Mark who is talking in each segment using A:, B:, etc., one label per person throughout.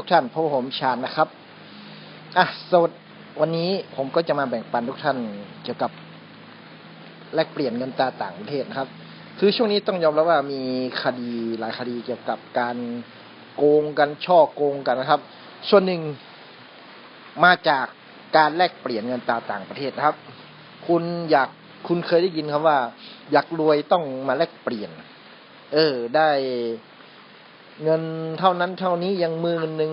A: ทุกท่านพบกับผมชาญนะครับอะสวัสดวันนี้ผมก็จะมาแบ่งปันทุกท่านเกี่ยวกับแลกเปลี่ยนเงินตราต่างประเทศนะครับ คือช่วงนี้ต้องยอมรับว่ามีคดีหลายคดีเกี่ยวกับการโกงกันช่อโกงกันนะครับ ส่วนหนึ่งมาจากการแลกเปลี่ยนเงินตราต่างประเทศนะครับ คุณอยากคุณเคยได้ยินครับว่า อยากรวยต้องมาแลกเปลี่ยน เออ ได้ เงินเท่านั้นเท่านี้ยังหมือหนึ่ง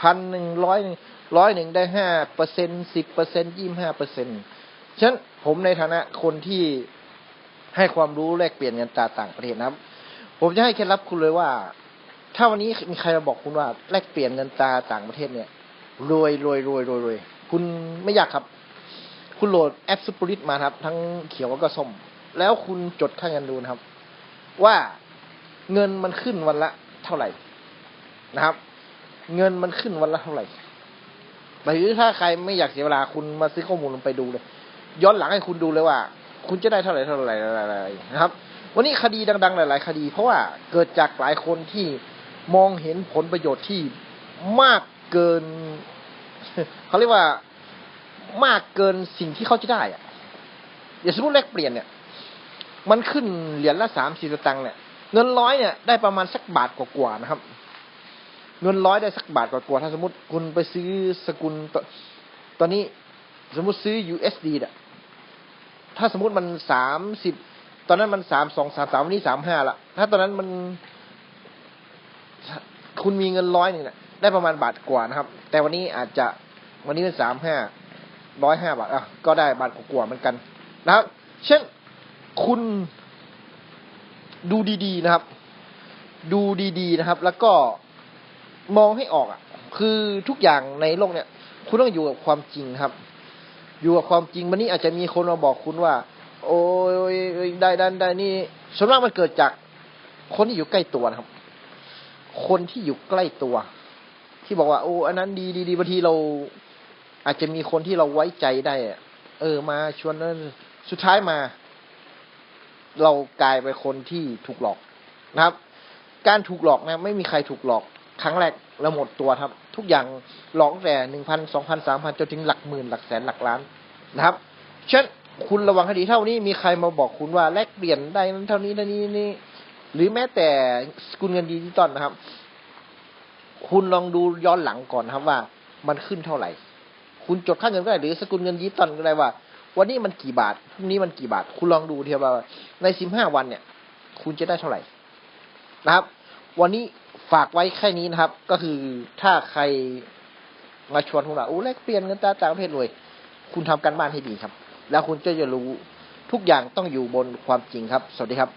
A: พันหนึ่งร้อยหนึ่งร้อยหนึ่งได้ห้าเปอร์เซ็นสิบเปอร์เซ็นยี่ห้าเปอร์เซ็นฉะนั้นผมในฐานะคนที่ให้ความรู้แลกเปลี่ยนเงินตราต่างประเทศนะครับ ผมจะให้เคล็ดลับคุณเลยว่า ถ้าวันนี้มีใครมาบอกคุณว่าแลกเปลี่ยนเงินตราต่างประเทศเนี่ยรวยรวยรวยรวยรวยคุณไม่อยากครับ คุณโหลดแอปซูเปอริตมาครับ ทั้งเขียวแล้วก็ส้ม แล้วคุณจดค่าเงินดูนะครับ ว่าเงินมันขึ้นวันละ ท่าไหร่นะครับ เงินมันขึ้นวันละเท่าไหร่หรือถ้าใครไม่อยากเสียเวลาคุณมาซื้อข้อมูลลงไปดูเลย ย้อนหลังให้คุณดูเลยว่า คุณจะได้เท่าไหร่เท่าไหร่อะไรนะครับ วันนี้คดีดัง ๆ หลาย ๆ คดี เพราะว่าเกิดจากหลายคนที่มองเห็นผลประโยชน์ที่มากเกินเขาเรียกว่ามากเกินสิ่งที่เขาจะได้อะอย่างสมมติแลกเปลี่ยนเนี่ย มันขึ้นเหรียญละสามสี่สตังค์เนี่ย เงินร้อยเนี่ยได้ประมาณสักบาทกว่าๆนะครับ เงินร้อยได้สักบาทกว่าๆถ้าสมมติคุณไปซื้อสกุลตอนนี้สมมติซื้อ USD เนี่ยถ้าสมมติมันสามสิบตอนนั้นมันสามสองสามสามวันนี้สามห้าละถ้าตอนนั้นมัน คุณมีเงินร้อยหนึ่งเนี่ยได้ประมาณบาทกว่านะครับ แต่วันนี้อาจจะวันนี้เป็นสามห้าร้อยห้าบาทอะก็ได้บาทกว่าๆเหมือนกันนะครับ เช่นคุณ ดูดีๆนะครับ ดูดีๆนะครับ แล้วก็มองให้ออกอะ คือทุกอย่างในโลกเนี่ย คุณต้องอยู่กับความจริงครับ อยู่กับความจริงวันนี้อาจจะมีคนมาบอกคุณว่า โอ้ยได้ได้ได้นี่ส่วนมากมันเกิดจากคนที่อยู่ใกล้ตัวนะครับ คนที่อยู่ใกล้ตัว ที่บอกว่า โอ้อันนั้นดีดีดีบางทีเรา อาจจะมีคนที่เราไว้ใจได้เออมาชวนนั้นสุดท้ายมา เรากลายเป็นคนที่ถูกหลอกนะครับ การถูกหลอกนะไม่มีใครถูกหลอกครั้งแรกแล้วหมดตัวครับ ทุกอย่างหลอกแต่หนึ่งพันสองพันสามพันจนถึงหลักหมื่นหลักแสนหลักล้านนะครับเช่นคุณระวังให้ดีเท่านี้มีใครมาบอกคุณว่าแลกเปลี่ยนได้นั้นเท่านี้เท่านี้นี่ หรือแม้แต่สกุลเงินดิจิตอลนะครับ คุณลองดูย้อนหลังก่อนครับว่า มันขึ้นเท่าไหร่ คุณจดค่าเงินก็ได้หรือสกุลเงินดิจิตอลก็ได้ว่า วันนี้มันกี่บาทพรุ่งนี้มันกี่บาท คุณลองดูเทียบว่าในสิบห้าวันเนี่ย คุณจะได้เท่าไหร่นะครับ วันนี้ฝากไว้แค่นี้นะครับ ก็คือถ้าใครมาชวนคุณว่าโอ้แลกเปลี่ยนเงินตราต่างประเทศรวย คุณทำการบ้านให้ดีครับ แล้วคุณจะจะรู้ทุกอย่างต้องอยู่บนความจริงครับ สวัสดีครับ